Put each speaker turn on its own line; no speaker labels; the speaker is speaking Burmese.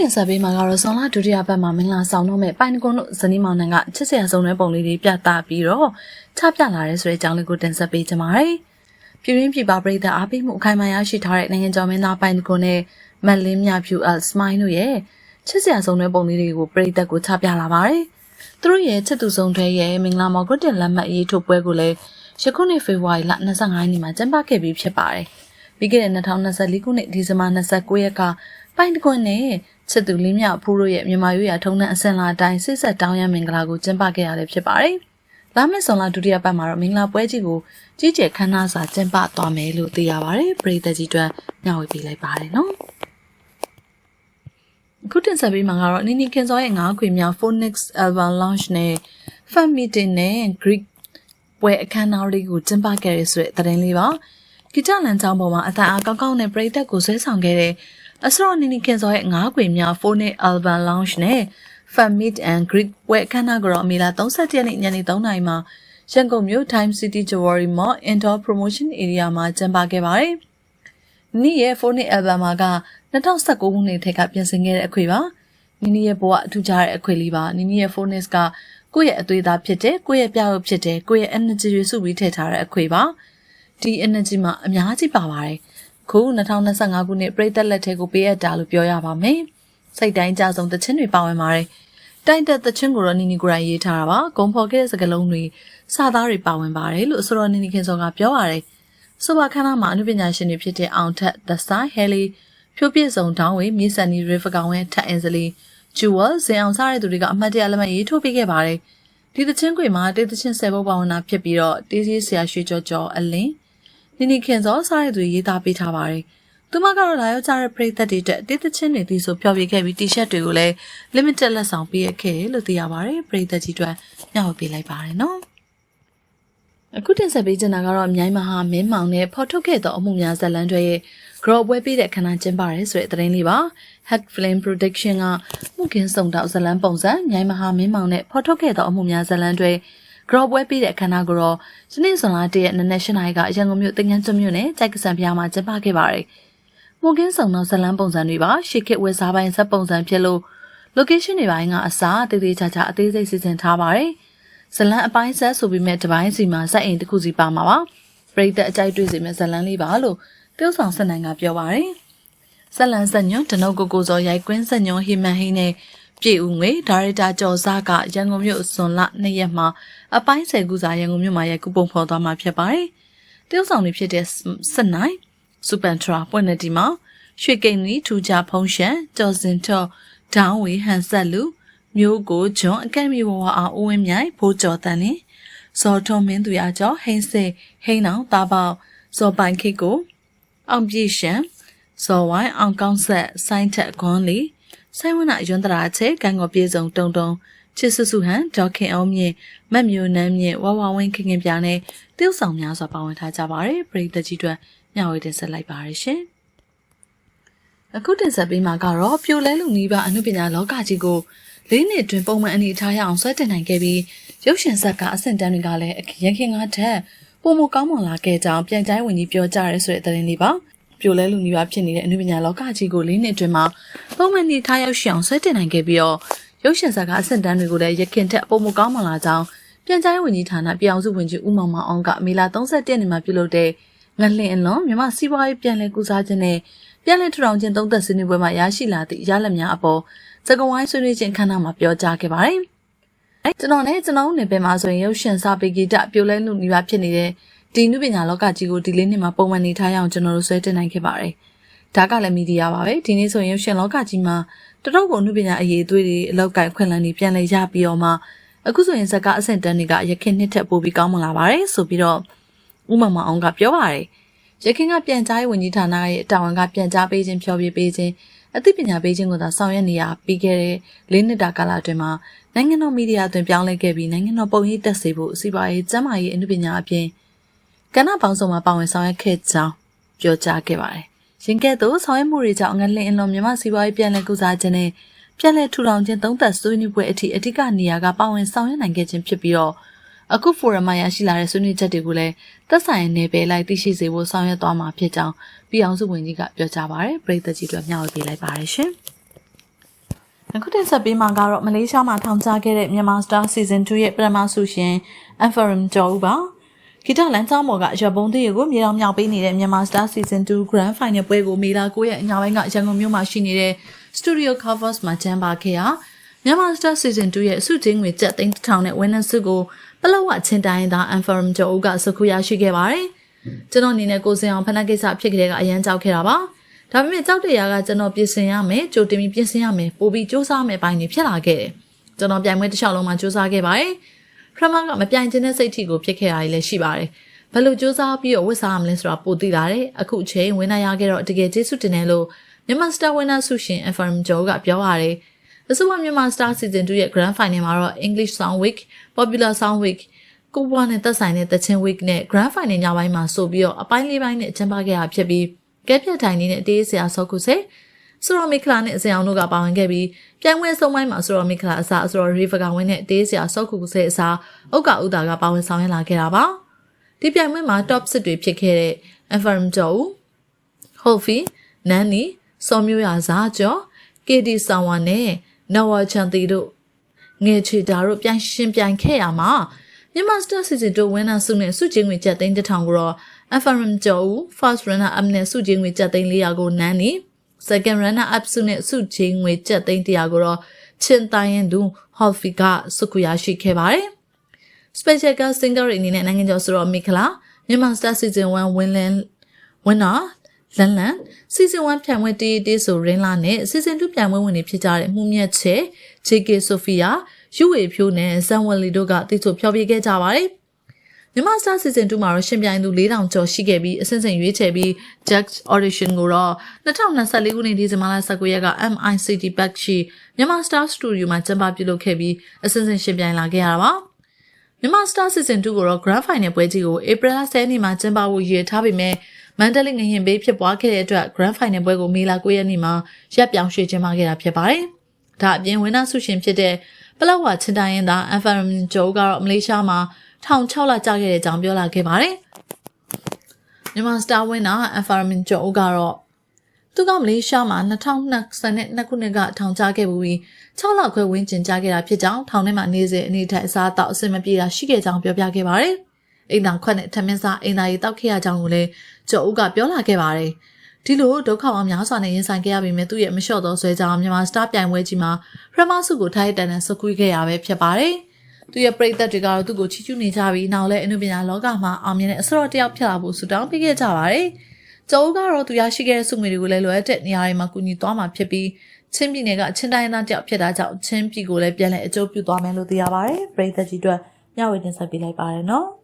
တင်ဆက်ပေးမှာကတော့ဇွန်လဒုတိယပတ်မှာမင်္ဂလာဆောင်တော့မဲ့ပိုင်ကွန်တို့ဇနီးမောင်နှံကချစ်စရာဆုံးတဲ့ပုံလေးတွေပြသပြီးတော့ချပြလာတဲ့ဆိုတဲ့အကြောင်းလေးကိုတင်ဆက်ပေးကြပါမယ်။ပြည်ရင်းပြည်ပပြည်သက်အားပေးမှုအခိုင်အမာရရှိထားတဲ့နိုင်ငံကျော်မင်းသားပိုင်ကွန်နဲ့မက်လင်းမြဖြူအစမိုင်းတို့ရဲ့ချစ်စရာဆုံးတဲ့ပုံလေးတွေကိုပြည်သက်ကိုချပြလာပါတယ်။သူတို့ရဲ့ချစ်သူဆုံးတဲ့ရဲ့မင်္ဂလာမော်ဂရစ်တင်လက်မှတ်ရေးထိုးပွဲကိုလည်းယခုနှစ်ဖေဖော်ဝါရီလ25ရက်နေ့မှာကျင်းပခဲ့ပြီးဖြစ်ပါတယ်။ ပြီးခဲ့တဲ့2024ခုနှစ်ဒီဇင်ဘာ29ရက်ကပိုင်ကွန်နဲ့ချစ်သူလင်းမြဖူးတို့ရဲ့မြန်မာရွေးရထုံးနှံအစင်လာတိုင်းစစ်ဆက်တောင်းရမင်္ဂလာကိုကျင်းပခဲ့ရတယ်ဖြစ်ပါတယ်။လာမယ့်ဇွန်လဒုတိယပတ်မှာတော့မင်္ဂလာပွဲကြီးကိုကြီးကျယ်ခမ်းနားစွာကျင်းပသွားမယ်လို့သိရပါတယ်။ပရိသတ်ကြီးတို့ညှော်ဝေပေးလိုက်ပါတယ်နော်။အခုတင်ဆက်ပေးမှာကတော့နီနီခင်စောရဲ့ငါးခွေမြောက် Phoenix Album Launch နဲ့ Fan Meeting နဲ့ Greek ပွဲအခမ်းအနားလေးကိုကျင်းပခဲ့ရဆိုတဲ့သတင်းလေးပါ။ ဂီတလန်ချောင်းပေါ်မှာအတန်အားကောင်းကောင်းနဲ့ပရိသတ်ကိုဆွဲဆောင်ခဲ့တဲ့အစရောနီနီခင်စောရဲ့ငါးခွေမြောက် Phonic Album Launch နဲ့ Fan Meet and Greek ပွဲအခမ်းအနားကိုတော့အမေလာ31ရက်နေ့ညနေ3နာရီမှာရန်ကုန်မြို့ Time City Jewelry Mall Indoor Promotion Area မှာကျင်းပခဲ့ပါတယ်။နီရဲ့ Phonic Album မှာက2019ခုနှစ်ထက်ကပြင်ဆင်ခဲ့တဲ့အခွေပါ။နီနီရဲ့ဘဝအထူးခြားတဲ့အခွေလေးပါ။နီနီရဲ့ Phonics ကကိုယ့်ရဲ့အသွေးသားဖြစ်တယ်ကိုယ့်ရဲ့ပြရုပ်ဖြစ်တယ်ကိုယ့်ရဲ့ energy တွေစုပြီးထည့်ထားတဲ့အခွေပါ ဒီ energy မှာအများကြီးပါပါတယ်ခု2025ခုနှစ်ပြည်သက်လက်ထဲကိုပေးအပ်တာလို့ပြောရပါမယ်စိတ်တိုင်းကြဆုံးတခြင်းတွေပါဝင်ပါတယ်တိုင်တက်တခြင်းကိုတော့နီနီကိုရိုင်းရေးထားတာပါဂုံဖော်ခဲ့တဲ့စကားလုံးတွေစာသားတွေပါဝင်ပါတယ်လို့အစောနီနီခင်စောကပြောပါတယ်ဆိုပါခန္ဓာမှာအနုပညာရှင်တွေဖြစ်တဲ့အောင်ထက် The Star Haley ဖြိုးပြည့်စုံတောင်းဝေမြေဆန်နီ River ကောင်ဝဲထက်အင်စလီဂျူဝယ်ဇင်အောင်စားတဲ့သူတွေကအမှတ်တရလက်မှတ်ရေးထိုးပေးခဲ့ပါတယ်။ဒီသချင်းခွေမှာတေးသချင်းဆယ်ပုတ်ပါဝင်တာဖြစ်ပြီးတော့တေးစီဆရာရွှေကျော်ကျော်အလင်း နိနိခင်စောစားတဲ့သူရေးသားပေးထားပါတယ်။သူမကတော့လာရောက်ကြတဲ့ပရိသတ်တွေတက်တေးသချင်းတွေဒီဆိုဖျော်ဖြေခဲ့ပြီးတီရှပ်တွေကိုလည်း limited လက်ဆောင်ပေးခဲ့လို့သိရပါတယ်။ပရိသတ်ကြီးတွေညှောက်ပေးလိုက်ပါတယ်နော်။အခုတင်ဆက်ပေးချင်တာကတော့မြိုင်းမဟာမင်းမောင်နဲ့ဖော်ထုတ်ခဲ့သောအမှုများဇာတ်လမ်းတွေရဲ့ grow ပွဲပေးတဲ့ခဏကျင်းပရဲဆိုတဲ့သတင်းလေးပါ Hack Flame Production ကမှုကင်းစုံတောက်ဇလန်းပုံစံမြိုင်မဟာမင်းမောင်နဲ့ဖော်ထုတ်ခဲ့သောအမှုများဇလန်းတွေ grow ပွဲပေးတဲ့အခမ်းအနားကိုတော့စနေဇွန်လ၁ရက်နေ့နဲ့၈နာရီကရန်ကုန်မြို့တင်ငန်းကျွမြို့နယ်ကြိုက်ကစံဖျားမှာကျင်းပခဲ့ပါတယ်မှုကင်းစုံတောက်ဇလန်းပုံစံတွေပါရှေ့ခေတ်ဝယ်စားပိုင်းဇက်ပုံစံဖြစ်လို့ location တွေပိုင်းကအစားတည်တည်ချာချာအသေးစိတ်စီစဉ်ထားပါတယ်ဇလန်းအပိုင်းဆက်ဆိုပြီးမဲ့တပိုင်းစီမှာဇက်အိမ်တစ်ခုစီပါမှာပါပရိသတ်အကြိုက်တွေ့စေမဲ့ဇလန်းလေးပါလို့ပြုတ်ဆောင်ဆက်နိုင်ကပြောပါတယ်။ဆက်လန်ဆက်ညွန့်ဒနုတ်ကိုကိုစောရိုက်ကွင်းဆက်ညွန့်ဟိမန်ဟိနဲ့ ပြည်ဦးငွေဒါရိုက်တာကျော်စားကရန်ကုန်မြို့စွန်လနှစ်ရက်မှာအပိုင်းဆယ်ခုစာရန်ကုန်မြို့မှာရိုက်ကူပုံဖော်သွားမှာဖြစ်ပါတယ်။ပြုတ်ဆောင်တွေဖြစ်တဲ့ဆက်နိုင်စူပန်ထရာပွင့်နေဒီမှာရွှေကိန်းနီထူကြဖုံးရှန်ကျော်စင်ထော့ဒေါင်းဝေဟန်ဆက်လူမျိုးကိုဂျွန်အကက်မီဝဝအောင်ဦးဝင်းမြိုင်ဖိုးကျော်တန်လင်းဇော်ထုံးမင်းသူရကျော်ဟိန်းစေဟိန်းအောင်တာပေါဇော်ပိုင်ခိတ်ကိုအောင်ပြည့်ရှံဇော်ဝိုင်းအောင်ကောင်းဆက်ဆိုင်းထက်ခွန်လီ ဆိုင်ဝနရွန်းတရာချေကံကိုပြေဆုံးတုံတုံချစ်စုစုဟန်ဒေါခင်အောင်မြင့်မတ်မျိုးနန်းမြင့်ဝဝဝင်းခင်ခင်ပြားနဲ့တိ ਉ ဆောင်များစွာပါဝင်ထားကြပါတယ်ပရိသတ်ကြီးတို့ညဝေတင်ဆက်လိုက်ပါရရှင်အခုတင်ဆက်ပေးမှာကတော့ပြိုလဲလူနီးပါအမှုပညာလောကကြီးကိုလေးနှစ်တွင်ပုံမှန်အနေထားရအောင်ဆွဲတင်နိုင်ခဲ့ပြီးရုပ်ရှင်ဇက်ကအဆင့်တန်းတွေကလည်းရခင်ကားထက်ပုံမကောင်းမွန်လာခဲ့ကြောင်းပြန်ကြားဝင်ကြီးပြောကြားရဲဆိုတဲ့သတင်းလေးပါ ပြိုလဲလူမျိုးဖြစ်နေတဲ့အနုပညာလောကကြီးကိုလေးနှစ်အတွင်းမှာပုံမှန်နေထားရောက်ရှိအောင်ဆွဲတင်နိုင်ခဲ့ပြီးတော့ရုပ်ရှင်ဇာတ်ကအဆင့်တန်းတွေကိုလည်းရခင်ထက်ပုံမကောင်းမွန်လာကြောင်းပြန်ကြားဝင်ကြီးဌာနပြောင်စုဝင်ကြီးဦးမောင်မောင်အောင်ကမေလာ31ရက်နေ့မှာပြုလုပ်တဲ့ငလင်အလွန်မြမစီးပွားရေးပြန်လည်ကူစားခြင်းနဲ့ပြန်လည်ထူထောင်ခြင်းသုံးသက်ဆွေးနွေးပွဲမှာရရှိလာသည့်ရလဒ်များအပေါ်စကဝိုင်းဆွေးနွေးခြင်းခန်းနာမှာပြောကြားခဲ့ပါတယ်။အဲကျွန်တော်နဲ့ကျွန်တော်နေပင်မှာဆိုရင်ရုပ်ရှင်စာပေဂီတပြိုလဲလူနေပါဖြစ်နေတဲ့ ဒီနုပညာလောကကြီးကိုဒီလေးနှစ်မှာပုံမှန်နေထားရအောင်ကျွန်တော်တို့ဆွဲတင်နိုင်ခဲ့ပါတယ်။ဒါကလည်းမီဒီယာပါပဲ။ဒီနေ့ဆိုရင်ရုပ်ရှင်လောကကြီးမှာတတော့ကိုနုပညာအရေးအသွေးတွေအလောက်ကိုင်ခွင့်လန်းတွေပြန်လည်ရပြီးတော့မှအခုဆိုရင်ဇက်ကအဆင့်တန်းတွေကရခင်နှစ်ထက်ပိုပြီးကောင်းမလာပါတယ်ဆိုပြီးတော့ဥမမအောင်ကပြောပါတယ်။ရခင်ကပြန်ကြားရေးဝန်ကြီးဌာနရဲ့တာဝန်ကပြန်ကြားပေးခြင်းဖြောပြပေးခြင်းအသိပညာပေးခြင်းကိုသာဆောင်ရွက်နေရပြီးခဲ့တဲ့လေးနှစ်တာကာလအတွင်းမှာနိုင်ငံတော်မီဒီယာအတွင်ပြောင်းလဲခဲ့ပြီးနိုင်ငံတော်ပုံရိပ်တက်စေဖို့စီးပွားရေးကျန်းမာရေးအမှုပညာအပြင် ကဏ္ဍပေါင်းစုံမှာပါဝင်ဆောင်ရွက်ခဲ့ကြောင်းပြောကြားခဲ့ပါတယ်။ရင်ကဲ့သို့ဆောင်ရွက်မှုတွေကြောင့်ငလင်အလွန်မြမစီးပွားရေးပြန်လည်ကုစားခြင်းနဲ့ပြန်လည်ထူထောင်ခြင်းသုံးသက်ဆွေးနွေးပွဲအထိအဓိကနေရာကပါဝင်ဆောင်ရွက်နိုင်ခဲ့ခြင်းဖြစ်ပြီးတော့အခုဖိုရမ်မှာရရှိလာတဲ့ဆွေးနွေးချက်တွေကိုလည်းသက်ဆိုင်နယ်ပယ်လိုက်သိရှိစေဖို့ဆောင်ရွက်သွားမှာဖြစ်ကြောင်းပြည်အောင်စုဝန်ကြီးကပြောကြားပါတယ်။ပြည်သက်ကြီးတို့မျှဝေပေးလိုက်ပါတယ်ရှင်။အခုတင်ဆက်ပေးမှာကတော့မလေးရှားမှာထောင်ချခဲ့တဲ့မြန်မာ Star Season 2ရဲ့ပထမဆုရှင် Anfarim ကျော်ဦးပါ ဂီတလန်ချောင်းမော်ကရပုံသေးကိုမြေတော်မြောက်ပေးနေတဲ့မြန်မာ Star Season 2 Grand Final ပွဲကိုမေလာ9ရက်အညာပိုင်းကရန်ကုန်မြို့မှာရှိနေတဲ့ Studio Covers မှာကျင်းပခဲ့ရာမြန်မာ Star Season 2ရဲ့အဆုချင်းငွေကျပ်သိန်း1000နဲ့ Winner ဆုကိုပလောဝချင်းတိုင်းသား Anfarim ကျော်ဦးကစခုရရှိခဲ့ပါတယ်ကျွန်တော်အနေနဲ့ကိုစင်အောင်ဖဏကိစ္စဖြစ်ကြတဲ့အရန်ကြောက်ခဲ့တာပါဒါပေမဲ့ကြောက်တရားကကျွန်တော်ပြင်ဆင်ရမယ်ကြိုတင်ပြီးပြင်ဆင်ရမယ်ပို့ပြီးစူးစမ်းမယ်ပိုင်းတွေဖြစ်လာခဲ့တယ်ကျွန်တော်ပြိုင်ပွဲတစ်လျှောက်လုံးမှာစူးစမ်းခဲ့ပါတယ် ပထမကမပြိုင်ခြင်းတဲ့စိတ်ထိကိုဖြစ်ခဲ့တာလည်းရှိပါတယ်ဘယ်လိုစူးစမ်းပြီးတော့ဝတ်စားရမလဲဆိုတာပိုသိလာတယ်အခုအချိန်ဝင်လာရခဲ့တော့တကယ်ကျေးဇူးတင်တယ်လို့မြန်မာစတာဝင်းနာဆုရှင် FM ဂျောကပြောပါတယ်အဆိုပါမြန်မာ Star Season 2ရဲ့ Grand Final မှာတော့ English Sound Week, Popular Sound Week ကိုဘွားနဲ့သက်ဆိုင်တဲ့တချင်း week နဲ့ Grand Final ညပိုင်းမှာဆိုပြီးတော့အပိုင်းလေးပိုင်းနဲ့ကျင်းပခဲ့တာဖြစ်ပြီးကဲပြတ်ထိုင်နေတဲ့တေးဆရာဆောက်ခုစေ ဆိုရော်မီခလာနဲ့အစင်အောင်တို့ကပါဝင်ခဲ့ပြီးပြိုင်ပွဲဆုံးပိုင်းမှာဆိုရော်မီခလာအစားဆိုရော်ရီဖကဝင်းနဲ့တေးဆရာဆောက်ခုစေအစားဥက္ကဥတာကပါဝင်ဆောင်ရွက်လာခဲ့တာပါဒီပြိုင်ပွဲမှာ top စစ်တွေဖြစ်ခဲ့တဲ့ Environment ကျော် Hofi, Nani, စောမျိုးရစားကျော် KD ဆောင်ဝါနဲ့နဝချန်တီတို့ငယ်ချီတာတို့ပြန်ရှင်ပြိုင်ခဲ့ရမှာမြန်မာစတာစီစီတို့ဝင်းနာစုနဲ့စုချင်းငွေကျပ်သိန်းတစ်ထောင်ကိုတော့ FRM ကျော်ဦး first runner up နဲ့စုချင်းငွေကျပ်သိန်း400ကိုနန်းနေ second runner up စုနဲ့စုချင်းငွေကျပ်သိန်း100ကိုတော့ချင်းတိုင်းရင်သူ Hofi ကစုခုရရှိခဲ့ပါတယ် special guest singer အနေနဲ့နိုင်ငံကျော်ဆိုတော့မိခလာမြန်မာ star season 1 winner winner လန်လန် season 1ပြန်ဝင်တေးတေးဆိုရင်းလာနဲ့ season 2ပြန်ဝင်ဝင်နေဖြစ်ကြတဲ့မှုမြတ်ချေ JK Sophia ယူဝေဖြိုးနဲ့ဇန်ဝလီတို့ကတိကျဖျော်ဖြေခဲ့ကြပါတယ် မြန်မာ Star Season 2မှာတော့ရှင်ပြိုင်သူ4000ကျော်ရှိခဲ့ပြီးအစဉ်စဉ်ရွေးချယ်ပြီး Jack Audition ကိုတော့2024ခုနှစ်ဒီဇင်ဘာလ19ရက်က MICT Park ရှိမြန်မာ Star Studio မှာကျင်းပပြုလုပ်ခဲ့ပြီးအစဉ်စဉ်ရှင်ပြိုင်လာခဲ့ရတာပါမြန်မာ Star Season 2ကိုတော့ Grand Final ပွဲကြီးကို April 10ရက်နေ့မှာကျင်းပဖို့ရည်ထားပေမဲ့မန္တလေးငရင်ပေးဖြစ်ပွားခဲ့တဲ့အတွက် Grand Final ပွဲကိုမေလ9ရက်နေ့မှာရပ်ပြောင်းရွှေ့ကျင်းပခဲ့တာဖြစ်ပါတယ်။ဒါအပြင်ဝင်းနာဆုရှင်ဖြစ်တဲ့ပလောက်ဝချင်းတိုင်းရင်သား Environment ဂျိုးကတော့မလေးရှားမှာ 1600လကြာခဲ့တဲ့အကြောင်းပြောလာခဲ့ပါတယ်။မြန်မာစတာဝင်းနာ Environment ဂျိုးကတော့သူကမလေးရှားမှာ2022ခုနှစ်ကထောင်ချခဲ့ပြီး6လခွဲဝန်းကျင်ကြာခဲ့တာဖြစ်ကြောင်းထောင်ထဲမှာနေစဉ်အနေထိုင်အစားတောက်အဆင်မပြေတာရှိခဲ့ကြောင်းပြောပြခဲ့ပါတယ်။အိမ်တော်ခွက်နဲ့ထမင်းစားအိမ်သားရီတောက်ခဲ့ရကြောင်းကိုလည်းကျော်ဦးကပြောလာခဲ့ပါတယ်။ဒီလိုဒုက္ခအောင်များစွာနဲ့ရင်ဆိုင်ခဲ့ရပေမဲ့သူ့ရဲ့မလျှော့သောဆွဲကြောင်းမြန်မာစတာပြိုင်ပွဲကြီးမှာပရမဆုကိုထိုက်တန်တဲ့စကွေးခဲ့ရပဲဖြစ်ပါတယ်။ သူရဲ့ပရိသတ်တွေကတော့သူ့ကိုချီးကျူးနေကြပြီးနောက်လည်းအနုပညာလောကမှာအောင်မြင်တဲ့အစရော့တယောက်ဖြစ်လာဖို့ဆုတောင်းပေးခဲ့ကြပါတယ်။ကျော်ဦးကတော့သူရရှိခဲ့တဲ့ဆုငွေတွေကိုလည်းလိုအပ်တဲ့နေရာတွေမှာကူညီသွားမှာဖြစ်ပြီးချင်းပြည်နယ်ကချင်းတိုင်းသားတယောက်ဖြစ်တာကြောင့်ချင်းပြည်ကိုလည်းပြန်လည်အကျိုးပြုသွားမယ်လို့သိရပါတယ်။ပရိသတ်ကြီးတို့မျှဝေတင်ဆက်ပေးလိုက်ပါတယ်နော်။